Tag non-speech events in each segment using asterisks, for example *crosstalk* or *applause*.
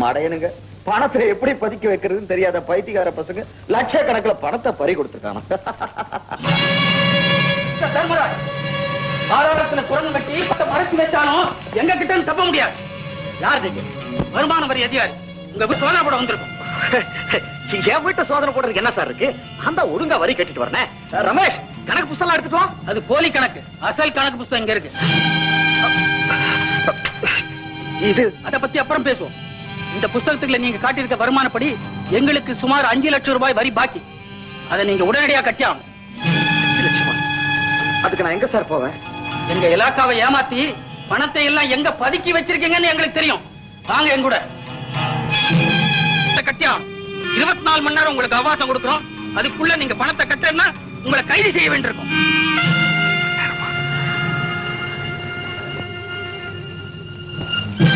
மடையனுங்க. பணத்தை எப்படி பதுக்கி வைக்கிறதுன்னு தெரியாத பைத்தியக்கார பசங்க லட்சக்கணக்குல பணத்தை பறி கொடுத்துருக்கான தர்மராஜ் ஆதாரத்துல மறைச்சு வச்சாலும் எங்க கிட்ட தப்ப முடியாது. யார் நீங்க வருமான வரி அதிகாரி. உங்க சோதனை போட வந்திருக்கும். *laughs* என் வீட்டு சோதனை போடுறதுக்கு என்ன சார் இருக்கு? அந்த ஒழுங்கா வரி கட்டிட்டு வரேன். ரமேஷ் கணக்கு புத்தகம் எடுத்துட்டு அது போலி கணக்கு. அசல் கணக்கு புஸ்தகம் இங்க இருக்கு. இது அத பத்தி அப்புறம் பேசுவோம். இந்த புஸ்தகத்துல நீங்க காட்டியிருக்க வருமானப்படி எங்களுக்கு சுமார் அஞ்சு லட்சம் ரூபாய் வரி பாக்கி. அதை நீங்க உடனடியா கட்டி ஆகணும் அஞ்சு லட்சமா? அதுக்கு நான் எங்க சார் போவேன்? எங்க இலாக்காவை ஏமாத்தி பணத்தை எல்லாம் எங்க பதுக்கி வச்சிருக்கீங்கன்னு எங்களுக்கு தெரியும். வாங்க என் கூட. இதை கட்டி ஆகணும் இருபத்தி நாலு மணி நேரம் உங்களுக்கு அவகாசம் கொடுக்குறோம். அதுக்குள்ள நீங்க பணத்தை கட்டணும்னா உங்களை கைது செய்ய வேண்டியிருக்கும்.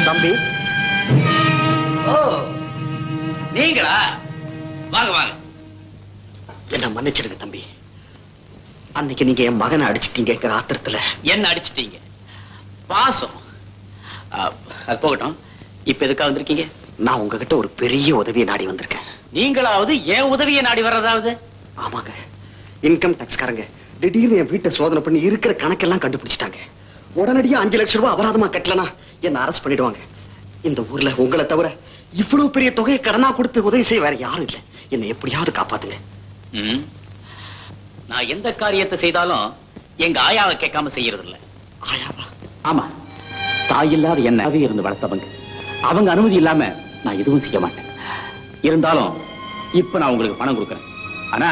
தம்பி. ஓ நீங்களா? வாங்க வாங்க. என்ன மன்னிச்சிடுங்க தம்பி. அன்னைக்கு நீங்க என் மகனை அடிச்சிட்டீங்கிற ஆத்திரத்துல. என்ன அடிச்சிட்டீங்க? பாசம். அது போகட்டும். இப்ப எதுக்காக வந்திருக்கீங்க? நான் உங்ககிட்ட ஒரு பெரிய உதவியை நாடி வந்திருக்கேன். நீங்களாவது ஏன் உதவியை நாடி வர்றதாவது? ஆமாங்க. இன்கம் டாக்ஸ்காரங்க திடீர்னு என் வீட்டை சோதனை பண்ணி இருக்கிற கணக்கெல்லாம் கண்டுபிடிச்சிட்டாங்க. உடனடியா அஞ்சு லட்சம் ரூபாய் அபராதமா கட்டலனா? என்ன அரெஸ்ட் பண்ணிடுவாங்க. இந்த ஊர்ல உங்களை தவிர இவ்வளவு பெரிய தொகையை கடனா கொடுத்து உதவி செய்ய வேற யாரும் இல்ல. என்னை எப்படியாவது காப்பாத்துங்க. நான் எந்த காரியத்தை செய்தாலும் எங்க ஆயாவை கேட்காம செய்யறது இல்ல. ஆயாவா? ஆமா. தாய் இல்லாத என்னவே இருந்து வளர்த்தவங்க. அவங்க அனுமதி இல்லாம நான் எதுவும் செய்ய மாட்டேன். இருந்தாலும் இப்ப நான் உங்களுக்கு பணம் கொடுக்கறேன். ஆனா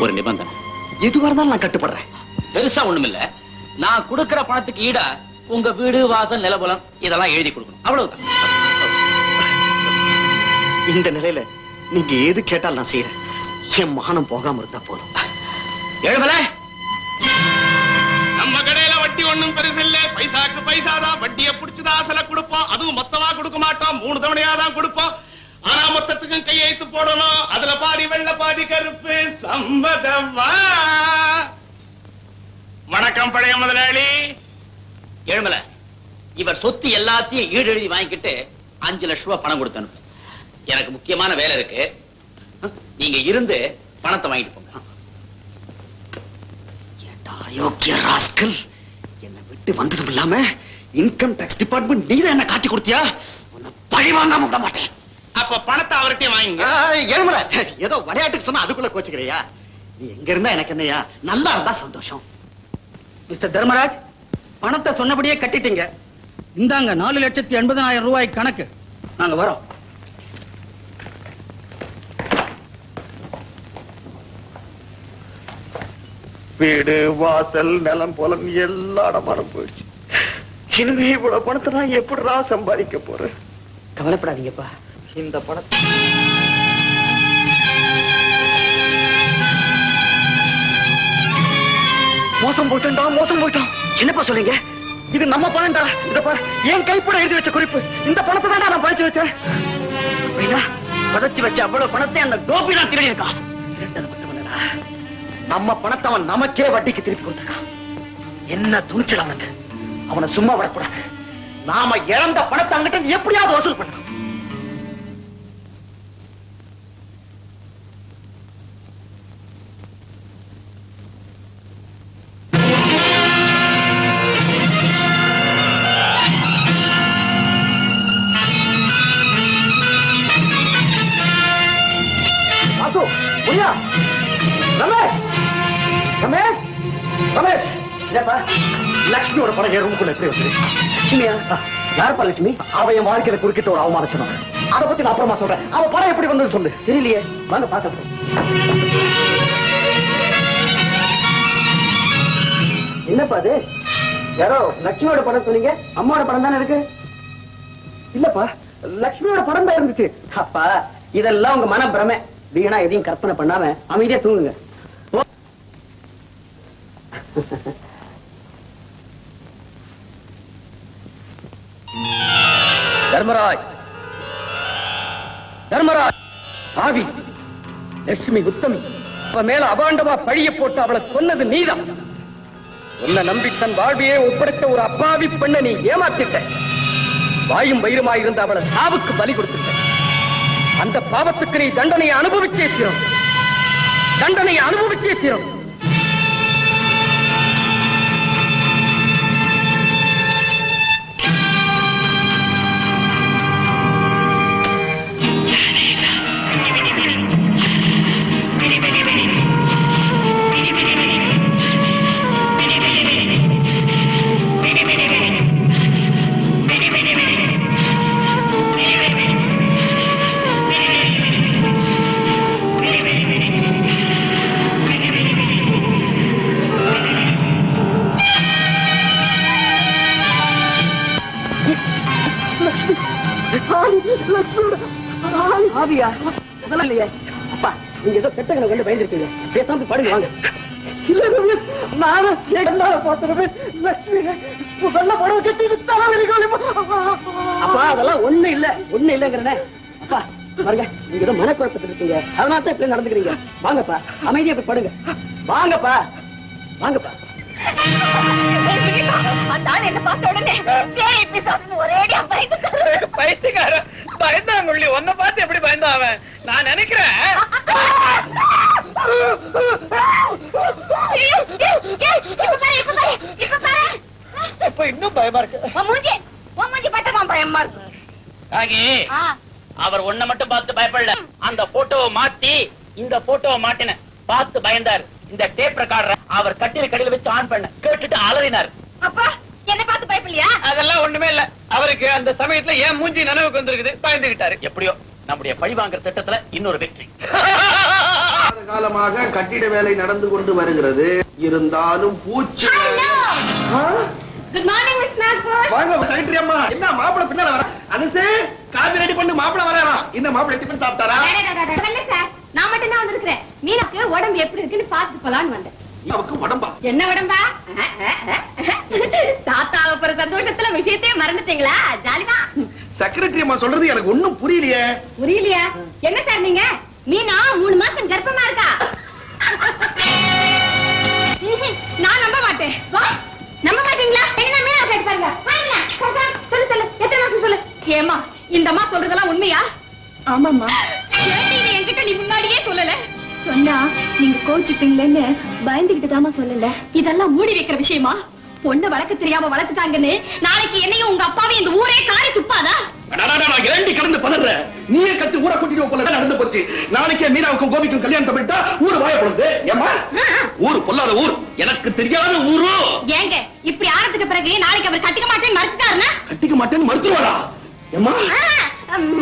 ஒரு நிபந்தனை. எதுவா இருந்தாலும் நான் கட்டுப்படுறேன். பெருசா ஒண்ணுமில்ல. நான் கொடுக்கிற பணத்துக்கு ஈடா உங்க வீடு வாசல் நிலபுலம் இதெல்லாம் எழுதி கொடுக்கணும். அவ்வளவுதான். இந்த நிலையில நீங்க எது கேட்டாலும் நான் செய்யறேன் என் மானம் போகாம இருந்தா போதும். எழுமல நம்ம கடையில வட்டி ஒண்ணும் பெருசு இல்ல. பைசாக்கு பைசா தான் வட்டிய புடிச்சுதான் அசல கொடுப்போம். அதுவும் மொத்தமா கொடுக்க மாட்டோம். மூணு தவணையா தான் கொடுப்போம். ஆனா மொத்தத்துக்கும் கையெழுத்து போடணும். அதுல பாதி வெள்ள பாதி கருப்பு. சம்மதமா? வணக்கம் பழைய முதலாளி. எழுமல இவர் சொத்து எல்லாத்தையும் ஈடு எழுதி வாங்கிக்கிட்டு அஞ்சு லட்சம் ரூபாய் பணம் கொடுத்து அனுப்பு எனக்கு முக்கியமான வேலை இருக்கு. நீங்க இருந்து பணத்தை வாங்கிட்டு போங்க. அயோக்கிய ராஸ்கல்? என்னை விட்டு வந்ததும் இல்லாம இன்கம் டாக்ஸ் டிபார்ட்மெண்ட் நீ தான் என்ன காட்டி கொடுத்தியா? உன்னை பழி வாங்காம விட மாட்டேன். அப்ப பணத்தை அவர்கிட்ட வாங்கிங்க. எழுமல ஏதோ விளையாட்டுக்கு சொன்னா அதுக்குள்ள கோச்சுக்கிறியா? நீ எங்க இருந்தா எனக்கு என்னையா? நல்லா இருந்தா சந்தோஷம். மிஸ்டர் தர்மராஜ் பணத்தை சொன்னபடியே கட்டிட்டீங்க. இந்தாங்க நாலு லட்சத்தி எண்பதாயிரம் ரூபாய் கணக்கு. நாங்க வரோம். வீடு வாசல் நிலம் புலம் எல்லா இடமானம் போயிடுச்சு. இனிமே இவ்வளவு பணத்தை நான் எப்படிடா சம்பாதிக்க போறேன்? கவலைப்படாதீங்கப்பா. இந்த பணத்தை மோசம் போயிட்டா மோசம் போயிட்டோம் என்னப்பா சொல்றீங்க? இது நம்ம பணம்டா. இத பாரு என் கைப்பட எழுதி வச்ச குறிப்பு. இந்த பணத்தை தான் நான் பழிச்சு வச்சேன். அப்படின்னா வச்ச அவ்வளவு பணத்தை அந்த கோபி தான் திருடி இருக்கான் இரண்டது நம்ம பணத்தை அவன் நமக்கே வட்டிக்கு திருப்பி கொடுத்துருக்கான். என்ன துணிச்சல் அவனுக்கு. அவனை சும்மா விடக்கூடாது. நாம இழந்த பணத்தை அங்கிட்ட எப்படியாவது வசூல் பண்ணணும். லட்சுமியா? யாருப்பா லட்சுமி? அவ என் வாழ்க்கையில குறுக்கிட்ட ஒரு அவமானச்சனம் அதை பத்தி நான் அப்புறமா சொல்றேன். அவ படம் எப்படி வந்தது சொல்லு. தெரியலையே. வாங்க பாக்க என்னப்பா அது? யாரோ லட்சுமியோட படம் சொன்னீங்க? அம்மாவோட படம் தானே இருக்கு? இல்லப்பா லட்சுமியோட படம் தான் இருந்துச்சு. அப்பா இதெல்லாம் உங்க மன பிரமை. வீணா எதையும் கற்பனை பண்ணாம அமைதியா தூங்குங்க. *laughs* தர்மராஜ். தர்மராஜ். ஆவி. லட்சுமி உத்தமி. அவ மேல அபாண்டமா பழிய போட்டு அவளை சொன்னது நீதான். உன்னை நம்பி தன் வாழ்வையே ஒப்படைத்த ஒரு அப்பாவி பெண்ணை நீ ஏமாத்திட்ட. வாயும் வயிறுமாயிருந்த அவளை சாவுக்கு பலி கொடுத்துட்ட. அந்த பாவத்துக்கு நீ தண்டனையை அனுபவிச்சே தீரும். தண்டனையை அனுபவிச்சே தீரும். கட்டி தலைவலி அப்பா அதெல்லாம் ஒண்ணு இல்ல ஒண்ணு இல்லங்கிறனே அப்பா பாருங்க நீங்க ஏதோ மனக்குழப்பத்தில் இருக்கீங்க அதனால தான் இப்படி நடந்துக்கிறீங்க வாங்கப்பா அமைதியா போய் படுங்க வாங்கப்பா வாங்கப்பா அந்த ஆள் என்ன பார்த்த பயந்தாங்குள்ளி எப்படி பயந்தான் அவன் நான் நினைக்கிறேன் இப்ப பாரு, இப்ப பாரு, இப்ப பாரு. இப்ப இன்னும் பயமா இருக்கு. உன் மூஞ்சி, உன் மூஞ்சி பார்த்தாதான் பயமா இருக்கு. ஆகி ஆ, அவர் ஒண்ண மட்டும் பார்த்து பயப்படல. அந்த போட்டோவை மாத்தி இந்த போட்டோவை மாட்டின பார்த்து பயந்தார். இந்த டேப் ரெக்கார்டர் அவர் கட்டில கடையில வச்சு ஆன் பண்ண கேட்டுட்டு அலறினார். அப்பா என்ன பார்த்து பயப்படலையா? அதெல்லாம் ஒண்ணுமே இல்ல. அவருக்கு அந்த சமயத்துல ஏன் மூஞ்சி நினைவுக்கு வந்திருக்குது. பயந்துகிட்டாரு. எப்படியோ நம்முடைய பழி வாங்குற திட்டத்துல இன்னொரு வெற்றி. *laughs* காலமாக கட்டிட வேலை நடந்து கொண்டு வருகிறது. இருந்தாலும் பூச்சி குட் மார்னிங் மிஸ் நாக்பூர் வாங்க செக்ரட்டரி அம்மா. என்ன மாப்பிளை பின்னால வர? அனுசே காபி ரெடி பண்ணு மாப்பிளை வராரா? இந்த மாப்பிளை டிஃபன் சாப்பிட்டாரா? இல்ல சார் நான் மட்டும் தான் வந்திருக்கிறேன். மீனாக்கு உடம்பு எப்படி இருக்குன்னு பார்த்துட்டு போலான்னு வந்தேன். உடம்பா? என்ன உடம்பா? தாத்தாவை போற சந்தோஷத்துல விஷயத்தையே மறந்துட்டீங்களா? ஜாலிதான். செக்ரட்டரி அம்மா சொல்றது எனக்கு ஒண்ணும் புரியலையே. புரியலையா. என்ன சார் நீங்க? மீனா மூணு மாசம் கர்ப்பமா இருக்கா? நான் நம்ப மாட்டேன். வா, நம்ப மாட்டீங்களா? என்ன மீனா கேட்டு பாருங்க? சொல்லு சொல்லு. எத்தனை மாசம் சொல்லு? ஏமா இந்த அம்மா சொல்றதெல்லாம் உண்மையா? இதை என்கிட்ட நீ முன்னாடியே சொல்லல? சொன்னா நீங்க கோச்சுப்பீங்களேன்னு பயந்துகிட்டு தாமா சொல்லல. இதெல்லாம் மூடி வைக்கிற விஷயமா? பொண்ணு வளர்க்க தெரியாம வளர்த்துட்டாங்கன்னு நாளைக்கு என்னையும் உங்க அப்பாவையும் இந்த ஊரே காரி துப்பாதா? நான் இரண்டி கடந்து பதற நீயே கத்து ஊரை கூட்டிட்டு போல நடந்து போச்சு. நாளைக்கே மீனாவுக்கும் கோபிக்கும் கல்யாணத்தை பண்ணிட்டா ஊரு வாயப்படுது ஏமா ஊரு பொல்லாத ஊர். எனக்கு தெரியாத ஊரு? ஏங்க இப்படி ஆனதுக்கு பிறகு நாளைக்கு அவர் கட்டிக்க மாட்டேன்னு மறுத்துட்டாருன்னா? கட்டிக்க மாட்டேன்னு மறுத்துருவாரா? ஏமா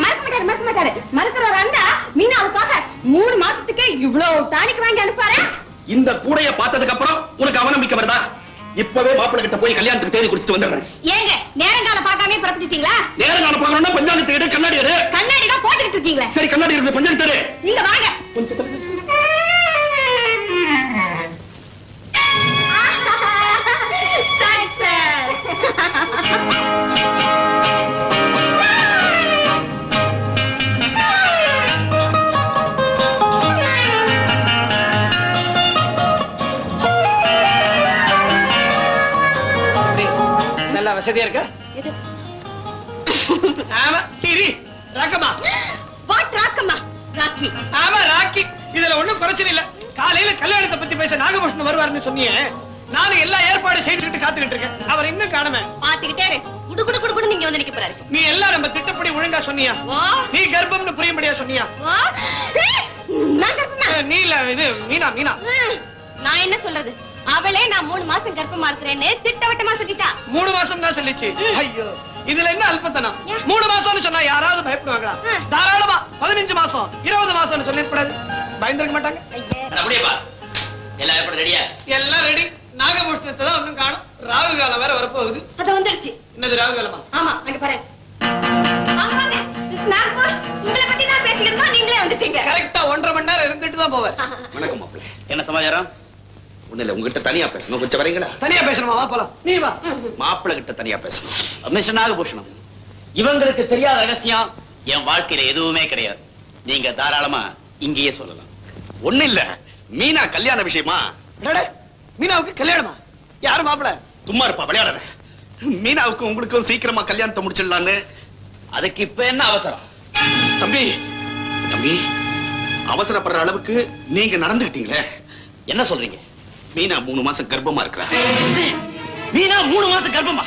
மறக்க மாட்டாரு மறக்க மாட்டாரு. மறுக்கிறவர் மீனாவுக்காக மூணு மாசத்துக்கு இவ்வளவு டானிக் வாங்கி அனுப்பாரு இந்த கூடைய பார்த்ததுக்கு அப்புறம் உனக்கு அவநம்பிக்கை வருதா? இப்பவே மாப்பிள்ளை கிட்ட போய் கல்யாணத்துக்கு தேதி குறிச்சிட்டு வந்துடுறேன். ஏங்க நேரங்கால பார்க்காம புறப்பட்டுட்டீங்களா? நான் பார்க்கணும்னா பஞ்சாயத்து எடு கண்ணாடி எடு. கண்ணாடி தான் போட்டுக்கிட்டு இருக்கீங்களே. சரி கண்ணாடி இருக்குது பஞ்சாயத்து எடு. நீங்க வாங்க. கொஞ்சம் வசதியா இருக்க? ஆமா சரி ராக்கம்மா. What ராக்கம்மா? ராக்கி. ஆமா ராக்கி. இதுல ஒண்ணும் குறைச்சல் இல்ல. காலையில கல்யாணத்தை பத்தி பேச நாகபூஷன் வருவாருன்னு சொன்னீங்க நானும் எல்லா ஏற்பாடு செய்துக்கிட்டு காத்துக்கிட்டு இருக்கேன். அவர் இன்னும் காணமே. பாத்துக்கிட்டே. குடு குடு குடு நீங்க வந்து நிக்க போறாரு. நீ எல்லாம் நம்ம திட்டப்படி ஒழுங்கா சொன்னியா? நீ கர்ப்பம்னு புரியும்படியா சொன்னியா? நான் கர்ப்பமா நீ இல்ல இது மீனா மீனா. நான் என்ன சொல்றது? அவளே நான் மூணு மாசம் கர்ப்பமா இருக்கிறேன்னு திட்டவட்டமா சொல்லிட்டா. மூணு மாசம் தான் சொல்லிச்சு. ஐயோ இதுல என்ன அல்பத்தனம்? மூணு மாசம்னு சொன்னா யாராவது பயப்படுவாங்களா. தாராளமா பதினஞ்சு மாசம் இருபது மாசம்னு சொல்லிடக்கூடாது. பயந்துருக்க மாட்டாங்க. அப்படியேப்பா எல்லா ஏற்பாடு ரெடியா எல்லாம் ரெடி நாகபூஷணத்தை தான் ஒண்ணும் காணும். ராகு காலம் வேற வரப்போகுது. அது வந்துடுச்சு என்னது ராகு காலமா? ஆமா அங்க பாரு. உங்களை பத்தி நான் பேசிக்கிட்டு இருந்தோம், நீங்களே வந்துட்டீங்க. கரெக்டா ஒன்றரை மணி நேரம் இருந்துட்டு தான் போவேன். வணக்கம் என்ன சமாச்சாரம்? ஒண்ணு இல்ல உங்ககிட்ட தனியா பேசணும். கொஞ்சம் வரீங்களா? தனியா பேசணுமா? வா போலாம். நீ வா. மாப்பிள்ளை கிட்ட தனியா பேசணும். மிஸ்டர் நாகபூஷணம் இவங்களுக்கு தெரியாத ரகசியம் என் வாழ்க்கையில எதுவுமே கிடையாது. நீங்க தாராளமா இங்கேயே சொல்லலாம். ஒண்ணு இல்ல. மீனா கல்யாண விஷயமா? மீனாவுக்கு கல்யாணமா? யாரு மாப்பிள சும்மா இருப்பா விளையாடாத. மீனாவுக்கும் உங்களுக்கும் சீக்கிரமா கல்யாணத்தை முடிச்சிடலான்னு. அதுக்கு இப்ப என்ன அவசரம்? தம்பி தம்பி அவசரப்படுற அளவுக்கு நீங்க நடந்துகிட்டீங்களே. என்ன சொல்றீங்க? மீனா மூணு மாசம் கர்ப்பமா இருக்கிறா. மீனா மூணு மாசம் கர்ப்பமா?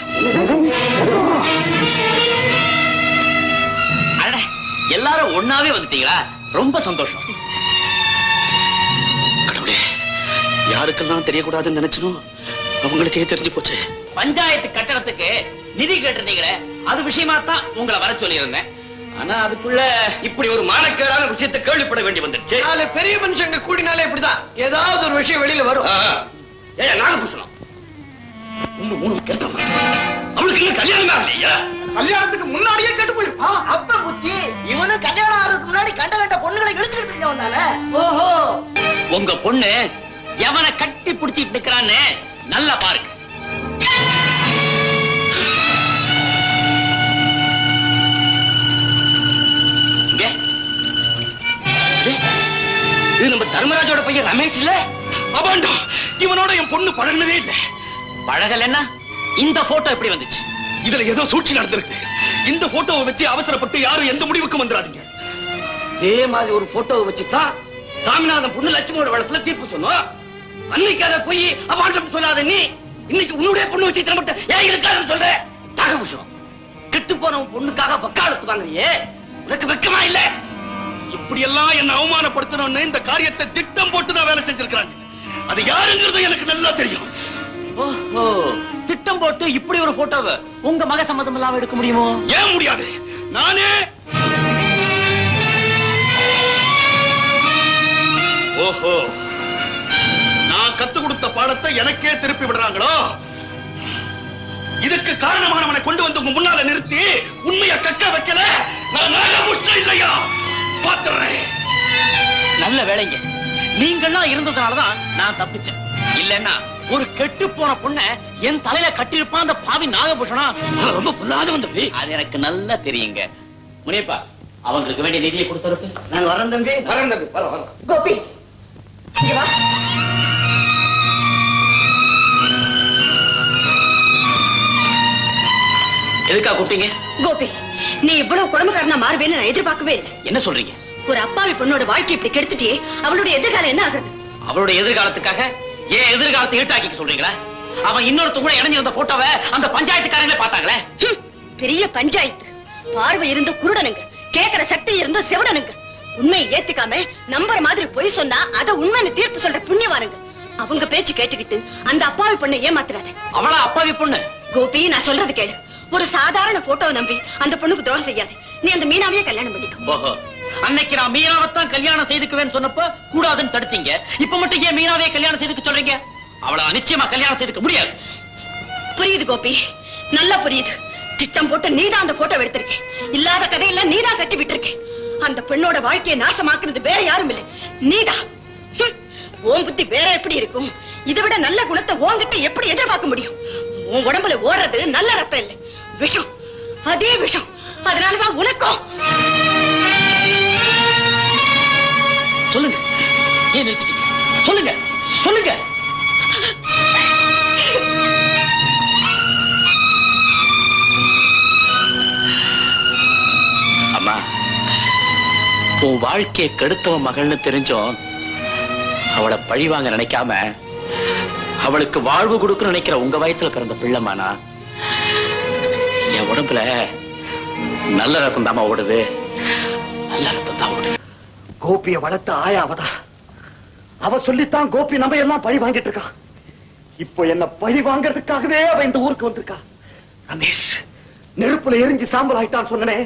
எல்லாரும் ஒண்ணாவே வந்துட்டீங்களா? ரொம்ப சந்தோஷம். கடவுளே யாருக்கெல்லாம் தெரியக்கூடாதுன்னு நினைச்சனோ அவங்களுக்கே தெரிஞ்சு போச்சு. பஞ்சாயத்து கட்டடத்துக்கு நிதி கேட்டிருந்தீங்களே அது விஷயமா தான் உங்களை வர சொல்லி இருந்தேன் ஆனா அதுக்குள்ள இப்படி ஒரு மானக்கேடான விஷயத்தை கேள்விப்பட வேண்டி வந்துடுச்சு. நாலு பெரிய மனுஷங்க கூடினாலே இப்படிதான். ஏதாவது ஒரு விஷயம் வெளியில வரும். ஏ நாகபூஷணம். ஒண்ணு மூணு கேட்டோம்? அவளுக்கு இன்னும் கல்யாணமே ஆகலையா? கல்யாணத்துக்கு முன்னாடியே கேட்டு போயிருப்பா. அப்ப புத்தி இவனு கல்யாணம் ஆறதுக்கு முன்னாடி கண்ட கண்ட பொண்ணுகளை இழுச்சுக்கிட்டு இருக்க வந்தானே ஓஹோ. உங்க பொண்ணு எவனை கட்டி பிடிச்சிட்டு நிக்கிறான்னு நல்லா பாருங்க. இது நம்ம தர்மராஜோட பையன் ரமேஷ் இல்ல? அபாண்டா இவனோட என் பொண்ணு பழகுனதே இல்ல. பழகலைன்னா இந்த போட்டோ எப்படி வந்துச்சு? இதுல ஏதோ சூழ்ச்சி நடந்திருக்கு. இந்த போட்டோவை வச்சு அவசரப்பட்டு யாரும் எந்த முடிவுக்கும் வந்துடாதீங்க. இதே மாதிரி ஒரு போட்டோவை வச்சுதான் சாமிநாதன் பொண்ணு லட்சுமியோட வளத்துல தீர்ப்பு சொன்னோம் அன்னைக்கு அதை போய் அபாண்டம் சொல்லாத நீ இன்னைக்கு உன்னுடைய பொண்ணு வச்சு மட்டும் ஏன் இருக்காதுன்னு சொல்ற? நாகபூஷணம் கெட்டு போன பொண்ணுக்காக வக்காலத்து வாங்குறியே? உனக்கு வெக்கமா இல்ல? இப்படி எல்லாம் என்ன அவமானப்படுத்தணும்னு இந்த காரியத்தை திட்டம் போட்டுதான் வேலை செஞ்சிருக்காங்க அது யாருங்கிறது எனக்கு நல்லா தெரியும். ஓஹோ திட்டம் போட்டு இப்படி ஒரு போட்டோவை உங்க மக சம்மதம் இல்லாம எடுக்க முடியுமோ? ஏன் முடியாது? நானே ஓஹோ நான் கத்து கொடுத்த பாடத்தை எனக்கே திருப்பி விடுறாங்களோ? இதுக்கு காரணமானவனை கொண்டு வந்து உங்க முன்னால நிறுத்தி உண்மையை கக்க வைக்கல. நான் நாகபுஷ்ணம் இல்லையா? பாத்துறேன் நல்ல வேலைங்க. நீங்கெல்லாம் இருந்ததுனாலதான் நான் தப்பிச்சேன். இல்லன்னா ஒரு கெட்டு போன பொண்ண என் தலையில கட்டியிருப்பான் அந்த பாவி நாகபூஷணம் அவன் ரொம்ப பொல்லாதவன் தம்பி. அது எனக்கு நல்லா தெரியுங்க. முனியப்பா அவங்களுக்கு வேண்டிய நிதியை கொடுத்தருக்கு நாங்க வரோம் தம்பி. வரேன் தம்பி வர வர கோபி இங்க வா. எதுக்கா கூப்பிட்டீங்க? கோபி. நீ இவ்வளவு குடும்பக்காரனா மாறுவேன்னு நான் எதிர்பார்க்கவே இல்லை. என்ன சொல்றீங்க? ஒரு அப்பாவி பொண்ணோட வாழ்க்கை இப்படி கெடுத்துட்டியே அவளுடைய எதிர்காலம் என்ன ஆகுறது அவளுடைய எதிர்காலத்துக்காக ஏன் எதிர்காலத்தை இருட்டாக்கிக்க சொல்றீங்களா? அவன் இன்னொருத்த கூட இணைஞ்சிருந்த போட்டோவை அந்த பஞ்சாயத்துக்காரங்களே பார்த்தாங்களே? பெரிய பஞ்சாயத்து. பார்வை இருந்த குருடனுங்க கேக்குற சக்தி இருந்த செவடனுங்க உண்மையை ஏத்துக்காம நம்புற மாதிரி பொய் சொன்னா அத உண்மைன்னு தீர்ப்பு சொல்ற புண்ணியவானுங்க அவங்க பேச்சு கேட்டுக்கிட்டு அந்த அப்பாவி பொண்ணை ஏமாத்துறாத. அவளா அப்பாவி பொண்ணு? கோபி நான் சொல்றது கேளு. ஒரு சாதாரண போட்டோவை நம்பி அந்த பொண்ணுக்கு துரோகம் செய்யாது. நீ அந்த மீனாவையே கல்யாணம் பண்ணிக்கோ. ஓஹோ. அன்னைக்கு நான் மீனாவைத்தான் கல்யாணம் செய்துக்குவேன்னு சொன்னப்ப கூடாதுன்னு தடுத்தீங்க. இப்ப மட்டும் ஏன் மீனாவே கல்யாணம் செய்துக்க சொல்றீங்க? அவளை நிச்சயமா கல்யாணம் செய்துக்க முடியாது. புரியுது கோபி. நல்லா புரியுது. திட்டம் போட்டு நீதான் அந்த போட்டோ எடுத்திருக்க. இல்லாத கதையெல்லாம் நீதான் கட்டி விட்டிருக்க. அந்த பெண்ணோட வாழ்க்கையை நாசமாக்குறது வேற யாரும் இல்ல. நீதான். உன் புத்தி வேற எப்படி இருக்கும்? இதை விட நல்ல குணத்தை உன்கிட்ட எப்படி எதிர்பார்க்க முடியும்? உன் உடம்புல ஓடுறது நல்ல ரத்தம் இல்ல. விஷம். அதே விஷம். அதனாலதான் உனக்கும். சொல்லுங்க. ஏன் நிறுத்திட்டீங்க? சொல்லுங்க. சொல்லுங்க. அம்மா உன் வாழ்க்கையை கெடுத்தவன் மகள்னு தெரிஞ்சோம். அவளை பழி வாங்க நினைக்காம அவளுக்கு வாழ்வு கொடுக்க நினைக்கிற உங்க வயத்துல பிறந்த பிள்ளைமானா என் உடம்புல நல்ல ரத்தம் தாமா ஓடுது. நல்ல ரத்தம் தான் ஓடுது. கோபிய வளர்த்த ஆயா அவதா. அவ சொல்லித்தான் கோபி நம்ம எல்லாம் பழி வாங்கிட்டு இருக்கான் இப்போ என்ன பழி வாங்கறதுக்காகவே அவ இந்த ஊருக்கு வந்திருக்கா. ரமேஷ் நெருப்புல எரிஞ்சு சாம்பல் ஆயிட்டான்னு சொன்னனே.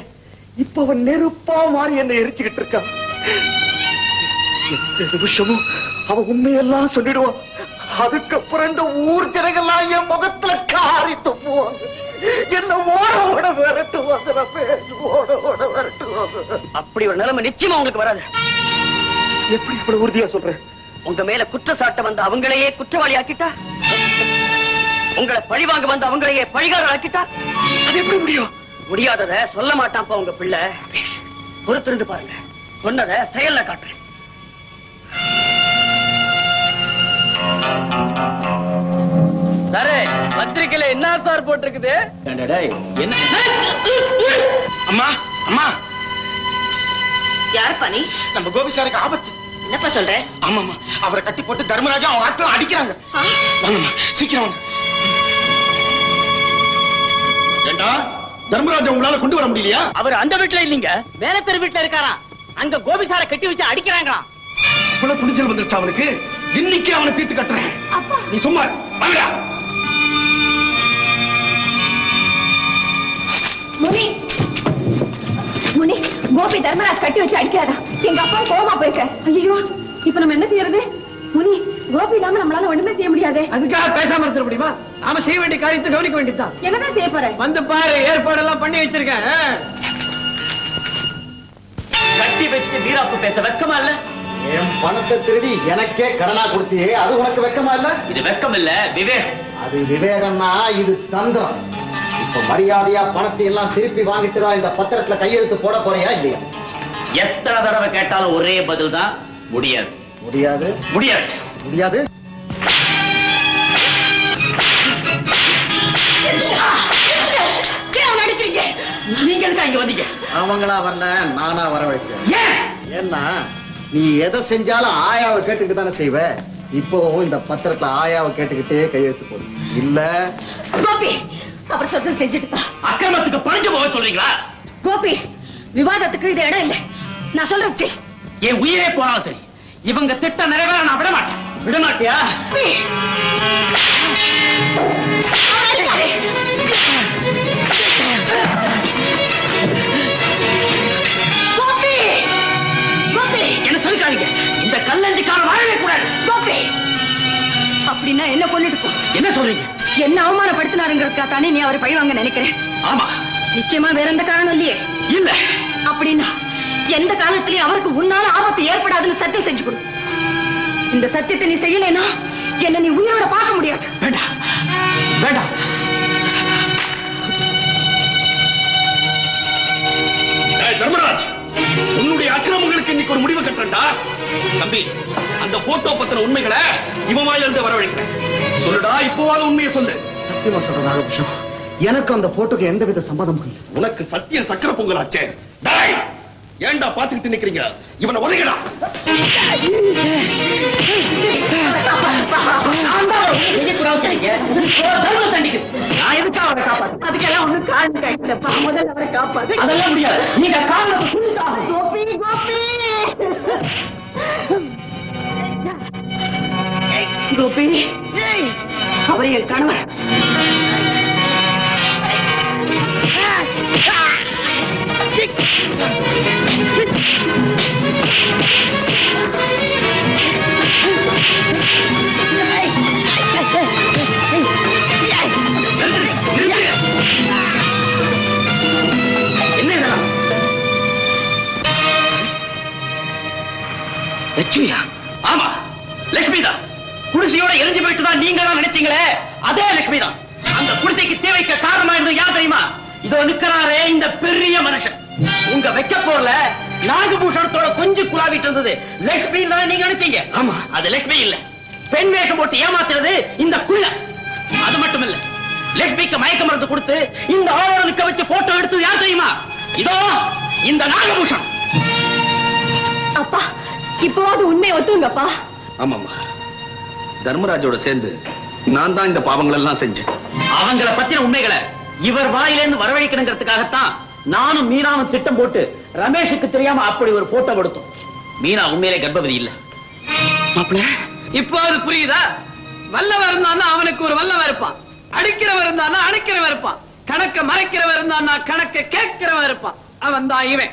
இப்ப அவன் நெருப்பா மாறி என்ன எரிச்சுக்கிட்டு இருக்கா. எந்த நிமிஷமும் அவ உண்மையெல்லாம் சொல்லிடுவான் அதுக்கப்புறம் இந்த ஊர் ஜனங்கள்லாம் என் முகத்துல காரி துப்புவாங்க என்ன அப்படி ஒரு நிலைமை நிச்சயமா உங்களுக்கு வராது. எப்படி இவ்வளவு உறுதியா சொல்றேன் உங்க மேல குற்றச்சாட்ட வந்த அவங்களையே குற்றவாளி ஆக்கிட்டா? உங்களை பழிவாங்க வந்த அவங்களையே பழிகாரர் ஆக்கிட்டா? அது எப்படி முடியும்? முடியாதத சொல்ல மாட்டான்ப்பா உங்க பிள்ளை. பொறுத்திருந்து பாருங்க. சொன்னத செயல்ல காட்டுறேன். சாரு பத்திரிக்கையில என்ன சார் போட்டிருக்குது? என்ன? அம்மா அம்மா. யாருப்பா நீ நம்ம கோபி சாருக்கு ஆபத்து. என்னப்பா சொல்ற? ஆமாம்மா. அவரை கட்டி போட்டு தர்மராஜா அவங்க ஆட்களும் அடிக்கிறாங்க? வாங்கம்மா சீக்கிரம் வாங்க. ஏண்டா? தர்மராஜா உங்களால கொண்டு வர முடியலையா? அவர் அந்த வீட்டுல இல்லீங்க. வேற பேர் வீட்டுல இருக்காராம். அங்க கோபிசார கட்டி வச்சு அடிக்கிறாங்களாம். இவ்வளவு துணிச்சல் வந்துருச்சு அவனுக்கு? இன்னைக்கு அவனை தீர்த்து கட்டுறேன். நீ சும்மா. வாங்கடா. முனி. முனி கோபி தர்மராஜ் கட்டி வச்சு அடிக்காதா எங்க அப்பா கோமா போயிருக்க. ஐயோ இப்ப நம்ம என்ன செய்யறது? முனி கோபி இல்லாம நம்மளால ஒண்ணுமே செய்ய முடியாதே. அதுக்காக பேசாம இருக்க முடியுமா? நாம செய்ய வேண்டிய காரியத்தை கவனிக்க வேண்டியதுதான். என்னதான் செய்ய போற? வந்து பாரு ஏற்பாடெல்லாம் பண்ணி வச்சிருக்கேன். கட்டி வச்சுட்டு வீராப்பு பேச வெக்கமா இல்ல? என் பணத்தை திருடி எனக்கே கடனா கொடுத்தியே அது உனக்கு வெக்கமா இல்ல? இது வெக்கம் இல்ல விவேகம். அது விவேகம்னா இது தந்திரம். இப்ப மரியாதையா பணத்தை எல்லாம் திருப்பி வாங்கிட்டு தான் இந்த பத்திரத்துல கையெழுத்து போட போறியா இல்லையா? எத்தனை தடவை கேட்டாலும் ஒரே பதில் தான் முடியாது. முடியாது. முடியாது. முடியாது நீங்க எதுக்கா இங்க வந்தீங்க. அவங்களா வரல நானா வரவழைச்சேன் ஏன்? ஏன்னா நீ எதை செஞ்சாலும் ஆயாவை கேட்டுக்கிட்டு தானே செய்வ. இப்போவும் இந்த பத்திரத்துல ஆயாவை கேட்டுக்கிட்டே கையெழுத்து போடு. இல்ல. அவர் சத்தம் செஞ்சுட்டுப்பா. அக்கிரமத்துக்கு பழிஞ்சு போக சொல்றீங்களா? கோபி விவாதத்துக்கு இது இடம் இல்ல. நான் சொல்றேன். என் உயிரே போனாலும் சரி. இவங்க திட்டம் நிறைவேற நான் விட மாட்டேன். விட மாட்டியா! என்ன சொல்லிக்காதீங்க. இந்த கல்லஞ்சி காலம் வாழவே கூடாது. கோபி! அப்படின்னா என்ன கொண்டுட்டு என்ன சொல்றீங்க? என்ன அவமானப்படுத்தினாருங்கிறதுக்காக தானே நீ அவரை பழி வாங்க நினைக்கிறேன். ஆமா. நிச்சயமா வேற எந்த காரணம் இல்லையே? இல்ல. அப்படின்னா எந்த காலத்திலயும் அவருக்கு உன்னால ஆபத்து ஏற்படாதுன்னு சத்தியம் செஞ்சு கொடு. இந்த சத்தியத்தை நீ செய்யலைன்னா என்ன நீ உயிரோட பார்க்க முடியாது. வேண்டாம் வேண்டாம் தர்மராஜ் உன்னுடைய அக்கிரமங்களுக்கு இன்னைக்கு ஒரு முடிவு கட்டுறா தம்பி அந்த போட்டோ பத்தின உண்மைகளை இவன் வாயிலிருந்து வரவழைக்கிறேன். சொல்லுடா இப்போவாது உண்மையை சொல்லு. சத்தியமா சொல்ற நாகபூஷம் எனக்கு அந்த போட்டோக்கு எந்தவித சம்மதமும் இல்லை. உனக்கு சத்தியம் சக்கர பொங்கலாச்சே டேய் ஏன்டா பாத்துக்கிட்டு நிக்கிறீங்க? இவனை காப்பாத்து அதுக்கெல்லாம் ஒண்ணும் காரணம் கிடைக்கலப்பா முதல்ல அவரை காப்பாத்து. அதெல்லாம் முடியாது. நீங்க காரணத்தை கோபி கோபி கோபி அவர் என் கணவர் என்ன இதெல்லாம் லட்சுமியா நீங்க தான் நினைச்சீங்களே? அதே லட்சுமி தான் அந்த குடிசைக்கு தேவைக்க காரணமா இருந்தது யார் தெரியுமா? இதோ நிக்கிறாரே இந்த பெரிய மனுஷன். உங்க வைக்க போர்ல நாகபூஷணத்தோட கொஞ்சம் குழாவிட்டு இருந்தது. லட்சுமி தான் நீங்க நினைச்சீங்க? ஆமா. அது லட்சுமி இல்ல. பெண் வேஷம் போட்டு ஏமாத்துறது இந்த குள்ள அது மட்டும் இல்ல. லட்சுமிக்கு மயக்க மருந்து கொடுத்து இந்த ஆளோட நிக்க வச்சு போட்டோ எடுத்தது யார் தெரியுமா? இதோ இந்த நாகபூஷன் அப்பா இப்போவாது உண்மையை ஒத்துங்கப்பா. ஆமாமா தர்மராஜோட சேர்ந்து நான் தான் இந்த பாவங்கள் எல்லாம் செஞ்சேன். அவங்கள பத்தின உண்மைகளை இவர் வாயிலிருந்து வரவழைக்கணுங்கிறதுக்காகத்தான் நானும் மீனாவும் திட்டம் போட்டு ரமேஷுக்கு தெரியாம அப்படி ஒரு போட்டோ கொடுத்தோம். மீனா உண்மையிலே கர்ப்பவதி இல்ல. இப்போ அது புரியுதா? வல்லவன் இருந்தான்னா அவனுக்கு ஒரு வல்லவன் இருப்பான். அடிக்கிறவன் இருந்தான்னா அணைக்கிறவன் இருப்பான். கணக்க மறைக்கிறவன் இருந்தான்னா கணக்க கேட்கிறவன் இருப்பான். அவன் தான் இவன்.